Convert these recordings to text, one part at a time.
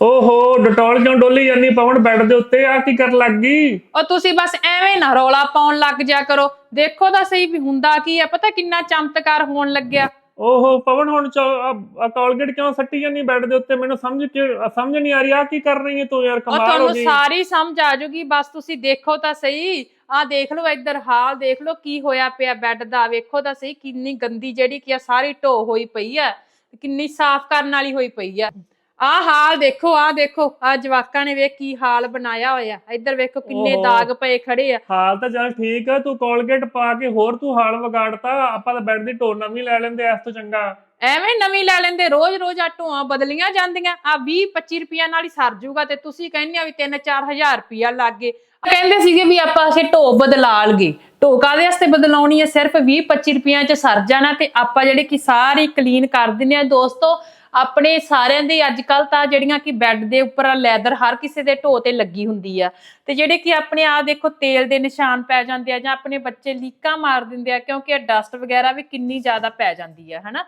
ਓਹੋ ਡਟੋਲ ਕਿਉਂ ਡੋਲੀ ਜਾਂਦੀ? ਪਵਨ ਬੈੱਡ ਦੇ ਉੱਤੇ ਆ ਕੀ ਕਰਨ ਲੱਗ ਗਈ? ਉਹ ਤੁਸੀਂ ਬਸ ਐਵੇਂ ਨਾ ਰੌਲਾ ਪਾਉਣ ਲੱਗ ਜਾ ਕਰੋ। ਦੇਖੋ ਤਾਂ ਸਹੀ ਵੀ ਹੁੰਦਾ ਕੀ ਆ ਪਤਾ ਕਿੰਨਾ ਚਮਤਕਾਰ ਹੋਣ ਲੱਗਿਆ। ਓਹੋ ਪਵਨ ਹੁਣ ਕੋਲਗੇਟ ਕਿਉਂ ਸੱਟੀ ਜਾਂਦੀ ਬੈੱਡ ਦੇ ਉੱਤੇ? ਮੈਨੂੰ ਸਮਝ ਕਿ ਸਮਝ ਨਹੀਂ ਆ ਰਹੀ ਆ ਕੀ ਕਰ ਰਹੀ ਹੈ ਤੂੰ ਯਾਰ ਉਹ ਕਮਾਲ ਹੋ ਤੁਹਾਨੂੰ ਗਈ। ਸਾਰੀ ਸਮਝ ਆ ਜਾਊਗੀ ਬਸ ਤੁਸੀਂ ਦੇਖੋ ਤਾਂ ਸਹੀ। ਆਹ ਦੇਖ ਲਓ ਇੱਧਰ ਹਾਲ ਦੇਖ ਲਓ ਕੀ ਹੋਇਆ ਪਿਆ ਬੈੱਡ ਦਾ ਵੇਖੋ ਤਾਂ ਸਹੀ ਕਿੰਨੀ ਗੰਦੀ ਜਿਹੜੀ ਕੀ ਆ ਸਾਰੀ ਢੋ ਹੋਈ ਪਈ ਆ ਕਿੰਨੀ ਸਾਫ਼ ਕਰਨ ਵਾਲੀ ਹੋਈ ਪਈ ਆ। ਆਹ ਹਾਲ ਦੇਖੋ ਆਹ ਦੇਖੋ ਆ ਜਵਾਕਾਂ ਨੇ ਵੇਖ ਕੀ ਹਾਲ ਬਣਾਇਆ ਹੋਇਆ। ਇੱਧਰ ਵੇਖੋ ਕਿੰਨੇ ਓਹੋ। ਦਾਗ ਪਏ ਖੜੇ ਆ। ਹਾਲ ਤਾਂ ਚੱਲ ਠੀਕ ਆ ਤੂੰ ਕੋਲਗੇਟ ਪਾ ਕੇ ਹੋਰ ਤੂੰ ਹਾਲ ਵਿਗਾੜਤਾ ਆਪਾਂ ਤਾਂ ਬੈੱਡ ਦੀ ਢੋ ਨਵੀਂ ਲੈ ਲੈਂਦੇ ਇਸ ਤੋਂ ਚੰਗਾ। ਐਵੇਂ ਨਵੀਂ ਲੈ ਲੈਂਦੇ ਰੋਜ਼-ਰੋਜ਼ ਆ ਢੋਆਂ ਬਦਲੀਆਂ ਜਾਂਦੀਆਂ ਆ 20-25 ਰੁਪਈਆ ਨਾਲ ਹੀ ਸਰ ਜੂਗਾ ਤੇ ਤੁਸੀਂ ਕਹਿੰਦੇ ਆ ਵੀ 3-4000 ਰੁਪਈਆ ਲੱਗ ਕਹਿੰਦੇ ਸੀਗੇ ਵੀ ਆਪਾਂ ਅਸੀਂ ਢੋ ਬਦਲਾ ਲਗੇ ਢੋ ਕਾਦੇ ਵਾਸਤੇ ਬਦਲਾਉਣੀ ਹੈ ਸਿਰਫ 20-25 ਰੁਪਈਆ ਚ ਸਰ ਜਾਣਾ ਤੇ ਆਪਾਂ ਜਿਹੜੇ ਕਿ ਸਾਰੀ ਕਲੀਨ ਕਰ ਦਿੰਦੇ ਆ। ਦੋਸਤੋ ਆਪਣੇ ਸਾਰਿਆਂ ਦੇ ਅੱਜ ਕੱਲ ਤਾਂ ਜਿਹੜੀਆਂ ਕਿ ਬੈੱਡ ਦੇ ਉੱਪਰ ਲੈਦਰ ਹਰ ਕਿਸੇ ਦੇ ਢੋ ਤੇ ਲੱਗੀ ਹੁੰਦੀ ਆ। ਤੇ ਜਿਹੜੇ ਕਿ ਆਪਣੇ ਆ ਦੇਖੋ ਤੇਲ ਦੇ ਨਿਸ਼ਾਨ ਪੈ ਜਾਂਦੇ ਆ ਜਾਂ ਆਪਣੇ ਬੱਚੇ ਲੀਕਾਂ ਮਾਰ ਦਿੰਦੇ ਆ ਕਿਉਂਕਿ ਇਹ ਡਸਟ ਵਗੈਰਾ ਵੀ ਕਿੰਨੀ ਜ਼ਿਆਦਾ ਪੈ ਜਾਂਦੀ ਆ ਹਨਾ?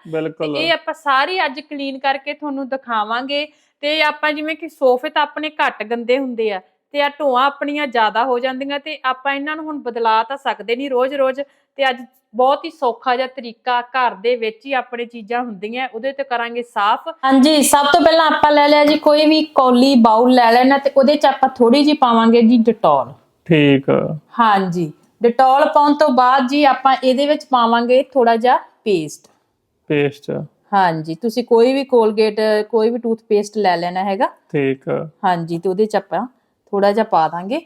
ਇਹ ਆਪਾਂ ਸਾਰੀ ਅੱਜ ਕਲੀਨ ਕਰਕੇ ਤੁਹਾਨੂੰ ਦਿਖਾਵਾਂਗੇ। ਤੇ ਆਪਾਂ ਜਿਵੇਂ ਕਿ ਸੋਫੇ ਤਾਂ ਆਪਣੇ ਘੱਟ ਗੰਦੇ ਹੁੰਦੇ ਆ ਤੇ ਆ ਢੋਆਂ ਆਪਣੀਆਂ ਜ਼ਿਆਦਾ ਹੋ ਜਾਂਦੀਆਂ ਤੇ ਆਪਾਂ ਇਹਨਾਂ ਨੂੰ ਹੁਣ ਬਦਲਾ ਤਾਂ ਸਕਦੇ ਨਹੀਂ ਰੋਜ਼-ਰੋਜ਼ ਤੇ ਅੱਜ ਬਹੁਤ ਹੀ ਸੌਖਾ ਜਿਹਾ ਤਰੀਕਾ ਘਰ ਦੇ ਵਿੱਚ ਹੀ ਆਪਣੇ ਚੀਜ਼ਾਂ ਹੁੰਦੀਆਂ ਉਹਦੇ ਤੇ ਕਰਾਂਗੇ ਸਾਫ਼। ਹਾਂਜੀ ਸਭ ਤੋਂ ਪਹਿਲਾਂ ਆਪਾਂ ਲੈ ਲਿਆ ਜੀ ਕੋਈ ਵੀ ਕੌਲੀ ਬਾਉਲ ਲੈ ਲੈਣਾ ਤੇ ਉਹਦੇ ਚ ਆਪਾਂ ਥੋੜੀ ਜੀ ਪਾਵਾਂਗੇ ਜੀ ਡਟੋਲ। ਠੀਕ। ਹਾਂਜੀ ਡਟੋਲ ਪਾਉਣ ਤੋਂ ਬਾਅਦ ਜੀ ਆਪਾਂ ਇਹਦੇ ਵਿੱਚ ਪਾਵਾਂਗੇ ਥੋੜਾ ਜਿਹਾ ਪੇਸਟ। ਪੇਸਟ। ਹਾਂਜੀ ਤੁਸੀਂ ਕੋਈ ਵੀ ਕੋਲਗੇਟ ਕੋਈ ਵੀ ਟੂਥਪੇਸਟ ਲੈ ਲੈਣਾ ਹੈਗਾ। ਠੀਕ। ਹਾਂਜੀ ਤੇ ਉਹਦੇ ਚ ਆਪਾਂ ਥੋੜਾ ਜਿਹਾ ਪਾ ਦਾਂਗੇ।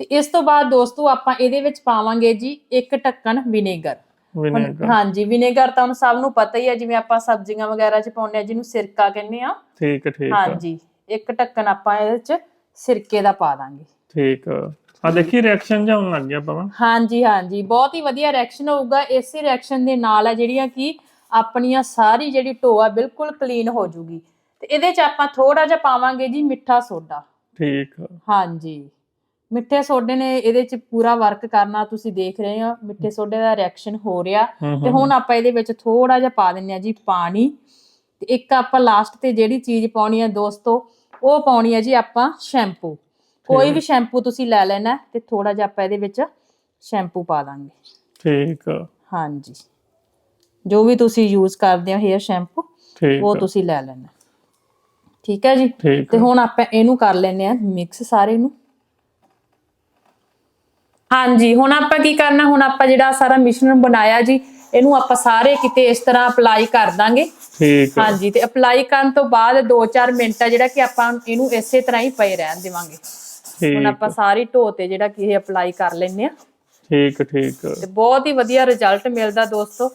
ਤੇ ਇਸ ਤੋਂ ਬਾਅਦ ਦੋਸਤੋ ਆਪਾਂ ਇਹਦੇ ਵਿੱਚ ਪਾਵਾਂਗੇ ਜੀ ਇੱਕ ਢੱਕਣ ਵਿਨੇਗਰ। ਵਿਨੇਗਰ। ਹਾਂਜੀ ਵਿਨੇਗਰ ਤਾਂ ਸਭ ਨੂੰ ਪਤਾ ਹੀ ਹੈ ਜਿਵੇਂ ਆਪਾਂ ਸਬਜ਼ੀਆਂ ਵਗੈਰਾ ਚ ਪਾਉਂਦੇ ਆ ਜਿਹਨੂੰ ਸਿਰਕਾ ਕਹਿੰਦੇ ਆ। ਠੀਕ ਠੀਕ ਹਾਂਜੀ ਇੱਕ ਢੱਕਣ ਆਪਾਂ ਇਹਦੇ ਚ ਸਿਰਕੇ ਦਾ ਪਾ ਦਾਂਗੇ। ਠੀਕ ਆ। ਦੇਖੀ ਰਿਐਕਸ਼ਨ ਜਿਹਾ ਹੋਣ ਲੱਗ ਗਿਆ ਪਵਨ? ਹਾਂਜੀ ਹਾਂਜੀ ਬਹੁਤ ਹੀ ਵਧੀਆ ਰਿਐਕਸ਼ਨ ਹੋਊਗਾ। ਇਸੇ ਰਿਐਕਸ਼ਨ ਦੇ ਨਾਲ ਆ ਜਿਹੜੀਆਂ ਕਿ ਆਪਣੀਆਂ ਸਾਰੀ ਜਿਹੜੀ ਢੋ ਆ ਬਿਲਕੁਲ ਕਲੀਨ ਹੋ ਜੂਗੀ। ਤੇ ਇਹਦੇ ਚ ਆਪਾਂ ਥੋੜਾ ਜਿਹਾ ਪਾਵਾਂਗੇ ਜੀ ਮਿੱਠਾ ਸੋਡਾ। ਠੀਕ ਹਾਂਜੀ। ਮਿੱਠੇ ਸੋਡੇ ਨੇ ਇਹਦੇ ਚ ਪੂਰਾ ਵਰਕ ਕਰਨਾ ਤੁਸੀਂ ਦੇਖ ਰਹੇ ਹੋ। ਮਿੱਠੇ ਸੋਡੇ ਦਾ ਰਿਐਕਸ਼ਨ ਹੋ ਰਿਹਾ। ਤੇ ਹੁਣ ਆਪਾਂ ਇਹਦੇ ਵਿੱਚ ਥੋੜਾ ਜਿਹਾ ਪਾ ਦਿੰਨੇ ਆ ਜੀ ਪਾਣੀ। ਤੇ ਇੱਕ ਆਪਾਂ ਲਾਸਟ ਤੇ ਜਿਹੜੀ ਚੀਜ਼ ਪਾਉਣੀ ਹੈ ਦੋਸਤੋ ਉਹ ਪਾਉਣੀ ਹੈ ਜੀ ਆਪਾਂ ਸ਼ੈਂਪੂ ਕੋਈ ਵੀ ਸ਼ੈਂਪੂ ਤੁਸੀਂ ਲੈ ਲੈਣਾ ਤੇ ਥੋੜਾ ਜਿਹਾ ਆਪਾਂ ਇਹਦੇ ਵਿੱਚ ਸ਼ੈਂਪੂ ਪਾ ਦਾਂਗੇ। ਠੀਕ ਹਾਂਜੀ। ਜੋ ਵੀ ਤੁਸੀਂ ਯੂਜ਼ ਕਰਦੇ ਹੋ ਹੇਅਰ ਸ਼ੈਂਪੂ ਠੀਕ ਉਹ ਤੁਸੀਂ ਲੈ ਲੈਣਾ। ਠੀਕ ਹੈ ਜੀ? ਠੀਕ ਤੇ ਹੁਣ ਆਪਾਂ ਇਹਨੂੰ ਕਰ ਲੈਨੇ ਆ ਮਿਕਸ ਸਾਰੇ ਨੂੰ। ਹਾਂਜੀ ਹੁਣ ਆਪਾਂ ਕੀ ਕਰਨਾ? ਹੁਣ ਆਪਾਂ ਜਿਹੜਾ ਸਾਰਾ ਮਿਸ਼ਰਣ ਬਣਾਇਆ ਜੀ ਇਹਨੂੰ ਆਪਾਂ ਸਾਰੇ ਕਿਤੇ ਇਸ ਤਰ੍ਹਾਂ ਅਪਲਾਈ ਕਰ ਦਾਂਗੇ। ਠੀਕ ਹਾਂਜੀ ਤੇ ਅਪਲਾਈ ਕਰਨ ਤੋਂ ਬਾਅਦ 2-4 ਮਿੰਟ ਆ ਜਿਹੜਾ ਕਿ ਆਪਾਂ ਇਹਨੂੰ ਇਸੇ ਤਰ੍ਹਾਂ ਹੀ ਪਏ ਰਹਿਣ ਦੇਵਾਂਗੇ। ਹੁਣ ਆਪਾਂ ਸਾਰੀ ਢੋ ਤੇ ਜਿਹੜਾ ਕਿ ਇਹ ਅਪਲਾਈ ਕਰ ਲੈਨੇ ਆ ਠੀਕ ਠੀਕ ਤੇ ਬਹੁਤ ਹੀ ਵਧੀਆ ਰਿਜ਼ਲਟ ਮਿਲਦਾ ਦੋਸਤੋ।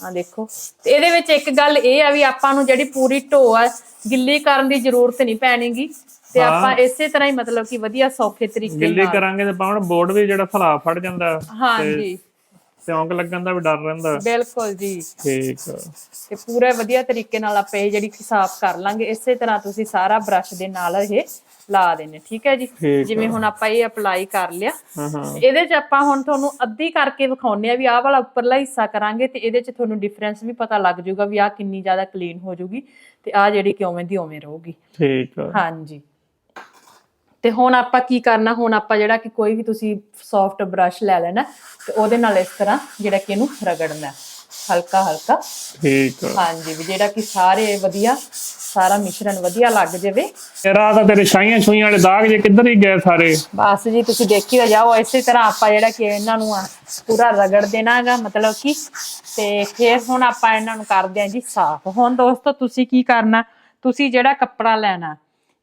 ਆ ਦੇਖੋ। ਤੇ ਇਹਦੇ ਵਿੱਚ ਇੱਕ ਗੱਲ ਇਹ ਆ ਵੀ ਆਪਾਂ ਨੂੰ ਜਿਹੜੀ ਪੂਰੀ ਢੋ ਆ ਗਿੱਲੀ ਕਰਨ ਦੀ ਜ਼ਰੂਰਤ ਨਹੀਂ ਪੈਣੀਗੀ। ਤੇ। ਆਪਾਂ ਇਸੇ ਤਰ੍ਹਾਂ ਹੀ ਮਤਲਬ ਕਿ ਵਧੀਆ ਸੌਖੇ ਤਰੀਕੇ ਗਿੱਲੀ ਨਾਲ ਕਰਾਂਗੇ ਤੇ ਪਵਨ ਬੋਰਡ ਵੀ ਜਿਹੜਾ ਫਲਾ ਫੜ ਜਾਂਦਾ। ਹਾਂਜੀ। ਸਿਉਂਕ ਲੱਗਣ ਦਾ ਵੀ ਡਰ ਰਹਿੰਦਾ। ਬਿਲਕੁਲ ਜੀ। ਠੀਕ ਤੇ ਪੂਰਾ ਵਧੀਆ ਤਰੀਕੇ ਨਾਲ ਆਪਾਂ ਇਹ ਜਿਹੜੀ ਸਾਫ਼ ਕਰ ਲਾਂਗੇ ਇਸੇ ਤਰ੍ਹਾਂ ਤੁਸੀਂ ਸਾਰਾ ਬ੍ਰਸ਼ ਦੇ ਨਾਲ ਇਹ ਲਾ ਦੇਣੇ ਠੀਕ ਹੈ ਜੀ? ਜਿਵੇਂ ਹੁਣ ਆਪਾਂ ਇਹ ਅਪਲਾਈ ਕਰ ਲਿਆ। ਇਹਦੇ 'ਚ ਆਪਾਂ ਹੁਣ ਤੁਹਾਨੂੰ ਅੱਧੀ ਕਰਕੇ ਵਿਖਾਉਨੇ ਆ ਵੀ ਆਹ ਵਾਲਾ ਉੱਪਰਲਾ ਹਿੱਸਾ ਕਰਾਂਗੇ ਤੇ ਇਹਦੇ 'ਚ ਤੁਹਾਨੂੰ ਡਿਫਰੈਂਸ ਵੀ ਪਤਾ ਲੱਗ ਜਾਊਗਾ ਵੀ ਆਹ ਕਿੰਨੀ ਜ਼ਿਆਦਾ ਕਲੀਨ ਹੋ ਜਾਊਗੀ ਤੇ ਆਹ ਜਿਹੜੀ ਕਿ ਉਵੇਂ ਦੀ ਉਵੇਂ ਰਹੂਗੀ। ਠੀਕ ਹਾਂਜੀ। ਤੇ ਹੁਣ ਆਪਾਂ ਕੀ ਕਰਨਾ ਹੁਣ ਆਪਾਂ ਜਿਹੜਾ ਕਿ ਕੋਈ ਵੀ ਤੁਸੀਂ ਸੌਫਟ ਬ੍ਰਸ਼ ਲੈ ਲੈਣਾ ਤੇ ਉਹਦੇ ਨਾਲ ਇਸ ਤਰ੍ਹਾਂ ਜਿਹੜਾ ਕਿ ਇਹਨੂੰ ਰਗੜਨਾ ਹਲਕਾ ਹਲਕਾ। ਠੀਕ ਹਾਂਜੀ ਵੀ ਜਿਹੜਾ ਕਿ ਸਾਰੇ ਵਧੀਆ ਸਾਰਾ ਮਿਸ਼ਰਣ ਵਧੀਆ ਲੱਗ ਜਾਵੇ। ਤੇਰਾ ਤਾਂ ਤੇਰੇ ਛਾਈਆਂ ਛੁਈਆਂ ਵਾਲੇ ਦਾਗ ਜੇ ਕਿੱਧਰ ਹੀ ਗਏ ਸਾਰੇ? ਬਸ ਜੀ ਤੁਸੀਂ ਦੇਖੀ ਹੋ ਜਾਓ ਇਸੇ ਤਰ੍ਹਾਂ ਆਪਾਂ ਜਿਹੜਾ ਕਿ ਇਹਨਾਂ ਨੂੰ ਆ ਪੂਰਾ ਰਗੜ ਦੇਣਾਗਾ ਮਤਲਬ ਕਿ। ਤੇ ਫਿਰ ਹੁਣ ਆਪਾਂ ਇਹਨਾਂ ਨੂੰ ਕਰਦੇ ਆਂ ਜੀ ਸਾਫ਼। ਹੁਣ ਦੋਸਤੋ ਤੁਸੀਂ ਕੀ ਕਰਨਾ ਤੁਸੀਂ ਜਿਹੜਾ ਕੱਪੜਾ ਲੈਣਾ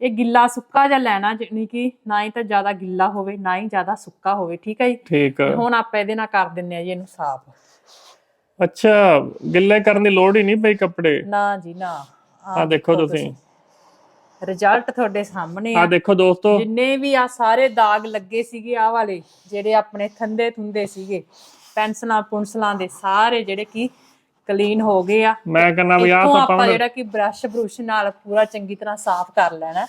ਇਹ ਗਿੱਲਾ ਸੁੱਕਾ ਜਿਹਾ ਲੈਣਾ ਜਿਵੇਂ ਕਿ ਨਾ ਹੀ ਤਾਂ ਜ਼ਿਆਦਾ ਗਿੱਲਾ ਹੋਵੇ ਨਾ ਹੀ ਜ਼ਿਆਦਾ ਸੁੱਕਾ ਹੋਵੇ ਠੀਕ ਹੈ ਜੀ? ਠੀਕ ਤੇ ਹੁਣ ਆਪਾਂ ਇਹਦੇ ਨਾਲ ਕਰ ਦਿੰਨੇ ਆ ਜੀ ਇਹਨੂੰ ਸਾਫ਼। ਅੱਛਾ ਗਿੱਲੇ ਕਰਨ ਦੀ ਲੋੜ ਹੀ ਨਹੀਂ ਪਈ ਕੱਪੜੇ? ਨਾ ਜੀ ਨਾ। ਆ ਦੇਖੋ ਤੁਸੀਂ। ਰਿਜ਼ਲਟ ਤੁਹਾਡੇ ਸਾਹਮਣੇ ਆ। ਆ ਦੇਖੋ ਦੋਸਤੋ। ਜਿੰਨੇ ਵੀ ਆ ਸਾਰੇ ਦਾਗ ਲੱਗੇ ਸੀਗੇ ਆ ਵਾਲੇ ਜਿਹੜੇ ਆਪਣੇ ਥੰਦੇ ਥੁੰਦੇ ਸੀਗੇ ਪੈਨਸਲਾਂ ਪੁੰਸਲਾਂ ਦੇ ਸਾਰੇ ਜਿਹੜੇ ਕੀ ਕਲੀਨ ਹੋ ਗਏ ਆ। ਮੈਂ ਕਹਿੰਦਾ ਵੀ ਆਹ ਤਾਂ ਆਪਾਂ ਜਿਹੜਾ ਕਿ ਬ੍ਰਸ਼ ਬਰੁਸ਼ ਨਾਲ ਪੂਰਾ ਚੰਗੀ ਤਰ੍ਹਾਂ ਸਾਫ਼ ਕਰ ਲੈਣਾ।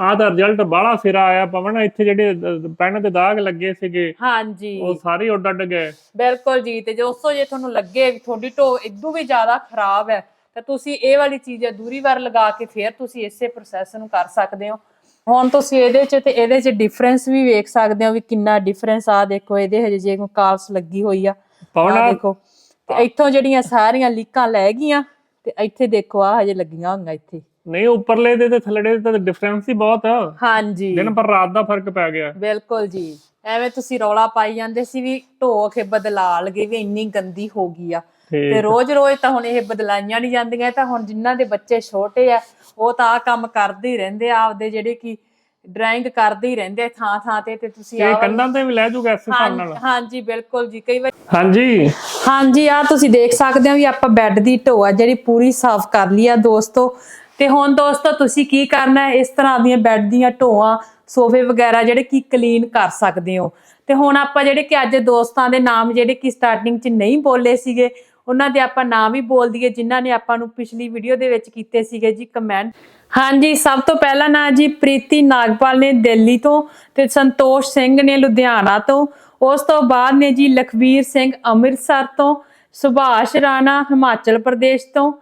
ਆਹ ਦਾ ਰਿਜ਼ਲਟ ਬਾਹਲਾ ਸਿਰਾ ਆਇਆ ਪਵਨ ਇੱਥੇ ਜਿਹੜੇ ਪੈਨ ਦੇ ਦਾਗ ਲੱਗੇ ਸੀਗੇ ਹਾਂਜੀ। ਉਹ ਸਾਰੇ ਉੱਡ ਉੱਡ ਗਏ। ਬਿਲਕੁਲ ਜੀ ਤੇ ਦੋਸਤੋ ਜੇ ਤੁਹਾਨੂੰ ਲੱਗੇ ਵੀ ਤੁਹਾਡੀ ਢੋ ਇਦੋਂ ਵੀ ਜ਼ਿਆਦਾ ਖਰਾਬ ਹੈ ਤਾਂ ਤੁਸੀਂ ਇਹ ਵਾਲੀ ਚੀਜ਼ ਹੈ ਦੂਰੀ ਵਾਰ ਲਗਾ ਕੇ ਫਿਰ ਤੁਸੀਂ ਇਸੇ ਪ੍ਰੋਸੈਸ ਨੂੰ ਕਰ ਸਕਦੇ ਹੋ। ਹੁਣ ਤੁਸੀਂ ਇਹਦੇ 'ਚ ਤੇ ਇਹਦੇ 'ਚ ਡਿਫਰੈਂਸ ਵੀ ਵੇਖ ਸਕਦੇ ਹੋ ਵੀ ਕਿੰਨਾ ਡਿਫਰੈਂਸ ਆ। ਦੇਖੋ ਇਹਦੇ ਹਜੇ ਜੇ ਕਾਲਸ ਲੱਗੀ ਹੋਈ ਆ। ਪਵਨ ਆ- ਦੇਖੋ। ਤੇ ਇੱਥੋਂ ਜਿਹੜੀਆਂ ਸਾਰੀਆਂ ਲੀਕਾਂ ਲੈ ਗਈਆਂ ਤੇ ਇੱਥੇ ਦੇਖੋ ਆ ਹਜੇ ਲੱਗੀਆਂ ਹੋਈਆਂ ਇੱਥੇ। ਨਹੀਂ ਉੱਪਰਲੇ ਦੇ ਤੇ ਥੱਲੜੇ ਦੇ ਤਾਂ ਡਿਫਰੈਂਸ ਹੀ ਬਹੁਤ ਆ। ਹਾਂਜੀ। ਦਿਨ ਪਰ ਰਾਤ ਦਾ ਫ਼ਰਕ ਪੈ ਗਿਆ। ਬਿਲਕੁਲ ਜੀ। ਐਵੇਂ ਤੁਸੀਂ ਰੌਲਾ ਪਾਈ ਜਾਂਦੇ ਸੀ ਵੀ ਢੋ ਕੇ ਬਦਲਾ ਲਗੇ ਵੀ ਇੰਨੀ ਗੰਦੀ ਹੋ ਗਈ ਆ। ਤੇ ਰੋਜ਼-ਰੋਜ਼ ਤਾਂ ਹੁਣ ਇਹ ਬਦਲਾਈਆਂ ਨਹੀਂ ਜਾਂਦੀਆਂ ਤਾਂ ਹੁਣ ਜਿਨ੍ਹਾਂ ਦੇ ਬੱਚੇ ਛੋਟੇ ਆ ਉਹ ਤਾਂ ਆ ਕੰਮ ਕਰਦੇ ਹੀ ਰਹਿੰਦੇ ਆ ਆਪਦੇ ਜਿਹੜੇ ਕਿ ਡਰਾਇੰਗ ਕਰਦੇ ਹੀ ਰਹਿੰਦੇ ਆ ਥਾਂ ਥਾਂ ਤੇ ਤੇ ਤੁਸੀਂ ਇਹ ਕੰਧਾਂ ਤੇ ਵੀ ਲੈ ਜਾਊਗਾ ਇਸ ਹਿਸਾਬ ਨਾਲ? ਹਾਂਜੀ ਬਿਲਕੁਲ ਜੀ ਕਈ ਵਾਰ ਹਾਂਜੀ। ਹਾਂਜੀ ਆ ਤੁਸੀਂ ਦੇਖ ਸਕਦੇ ਹੋ ਵੀ ਆਪਾਂ ਬੈੱਡ ਦੀ ਢੋ ਆ ਜਿਹੜੀ ਪੂਰੀ ਸਾਫ਼ ਕਰ ਲਈ ਆ ਦੋਸਤੋ। ਤੇ ਹੁਣ ਦੋਸਤੋ ਤੁਸੀਂ ਕੀ ਕਰਨਾ ਹੈ? ਇਸ ਤਰ੍ਹਾਂ ਦੀਆਂ ਬੈੱਡ ਦੀਆਂ ਢੋਆਂ ਸੋਫੇ ਵਗੈਰਾ ਜਿਹੜੇ ਕੀ ਕਲੀਨ ਕਰ ਸਕਦੇ ਹੋ। ਤੇ ਹੁਣ ਆਪਾਂ ਜਿਹੜੇ ਕਿ ਅੱਜ ਦੋਸਤਾਂ ਦੇ ਨਾਮ ਜਿਹੜੇ ਕਿ ਸਟਾਰਟਿੰਗ 'ਚ ਨਹੀਂ ਬੋਲੇ ਸੀਗੇ ਉਹਨਾਂ ਦੇ ਆਪਾਂ ਨਾਮ ਹੀ ਬੋਲ ਦਈਏ, ਜਿਨ੍ਹਾਂ ਨੇ ਆਪਾਂ ਨੂੰ ਪਿਛਲੀ ਵੀਡੀਓ ਦੇ ਵਿੱਚ ਕੀਤੇ ਸੀਗੇ ਜੀ ਕਮੈਂਟ ਹਾਂਜੀ, ਸਭ ਤੋਂ ਪਹਿਲਾਂ ਨਾ ਜੀ ਪ੍ਰੀਤੀ ਨਾਗਪਾਲ ਨੇ ਦਿੱਲੀ ਤੋਂ ਤੇ ਸੰਤੋਸ਼ ਸਿੰਘ ਨੇ ਲੁਧਿਆਣਾ ਤੋਂ। ਉਸ ਤੋਂ ਬਾਅਦ ਨੇ ਜੀ ਲਖਵੀਰ ਸਿੰਘ ਅੰਮ੍ਰਿਤਸਰ ਤੋਂ, ਸੁਭਾਸ਼ ਰਾਣਾ ਹਿਮਾਚਲ ਪ੍ਰਦੇਸ਼ ਤੋਂ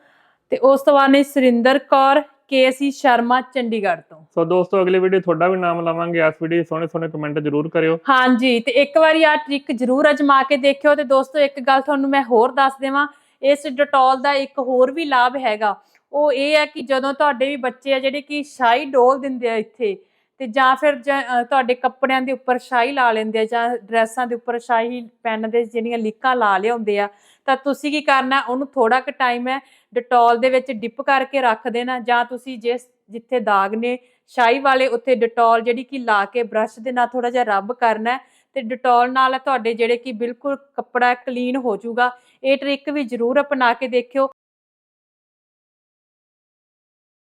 ਤੇ ਉਸ ਤੋਂ ਬਾਅਦ ਨੇ ਸੁਰਿੰਦਰ ਕੌਰ ਕੇਸੀ ਸ਼ਰਮਾ ਚੰਡੀਗੜ੍ਹ ਤੋਂ। ਸੋ ਦੋਸਤੋ ਅਗਲੀ ਵੀਡੀਓ ਤੁਹਾਡਾ ਵੀ ਨਾਮ ਲਵਾਂਗੇ। ਇਸ ਵੀਡੀਓ ਸੋਹਣੇ ਸੋਹਣੇ ਕਮੈਂਟ ਜ਼ਰੂਰ ਕਰਿਓ। ਹਾਂਜੀ ਤੇ ਇੱਕ ਵਾਰੀ ਆ ਟ੍ਰਿਕ ਜ਼ਰੂਰ ਅਜਮਾ ਕੇ ਦੇਖਿਓ। ਤੇ ਦੋਸਤੋ ਇੱਕ ਗੱਲ ਤੁਹਾਨੂੰ ਮੈਂ ਹੋਰ ਦੱਸ ਦੇਵਾਂ। ਇਸ ਡਟੋਲ ਦਾ ਇੱਕ ਹੋਰ ਵੀ ਲਾਭ ਹੈਗਾ। ਉਹ ਇਹ ਹੈ ਕਿ ਜਦੋਂ ਤੁਹਾਡੇ ਵੀ ਬੱਚੇ ਆ ਜਿਹੜੇ ਕਿ ਸ਼ਾਈ ਡੋਲ ਦਿੰਦੇ ਆ ਇੱਥੇ ਤੇ ਜਾਂ ਫਿਰ ਜਾਂ, ਤੁਹਾਡੇ ਕੱਪੜਿਆਂ ਦੇ ਉੱਪਰ ਸ਼ਾਹੀ ਲਾ ਲੈਂਦੇ ਆ ਜਾਂ ਡਰੈਸਾਂ ਦੇ ਉੱਪਰ ਸ਼ਾਹੀ ਪੈਨ ਦੇ ਜਿਹੜੀਆਂ ਲੀਕਾਂ ਲਾ ਲਿਆਉਂਦੇ ਆ ਤਾਂ ਤੁਸੀਂ ਕੀ ਕਰਨਾ ਉਹਨੂੰ ਥੋੜਾ ਕੁ ਟਾਈਮ ਹੈ ਡਟੋਲ ਦੇ ਵਿੱਚ ਡਿਪ ਕਰਕੇ ਰੱਖ ਦੇਣਾ ਜਾਂ ਤੁਸੀਂ ਜਿਸ ਜਿੱਥੇ ਦਾਗ ਨੇ ਸ਼ਾਹੀ ਵਾਲੇ ਉੱਥੇ ਡਟੋਲ ਜਿਹੜੀ ਕਿ ਲਾ ਕੇ ਬ੍ਰਸ਼ ਦੇ ਨਾਲ ਥੋੜਾ ਜਿਹਾ ਰਬ ਕਰਨਾ ਹੈ ਤੇ ਡਟੋਲ ਨਾਲ ਤੁਹਾਡੇ ਜਿਹੜੇ ਕਿ ਬਿਲਕੁਲ ਕੱਪੜਾ ਕਲੀਨ ਹੋ ਜਾਊਗਾ। ਇਹ ਟ੍ਰਿਕ ਵੀ ਜ਼ਰੂਰ ਅਪਣਾ ਕੇ ਦੇਖਿਓ।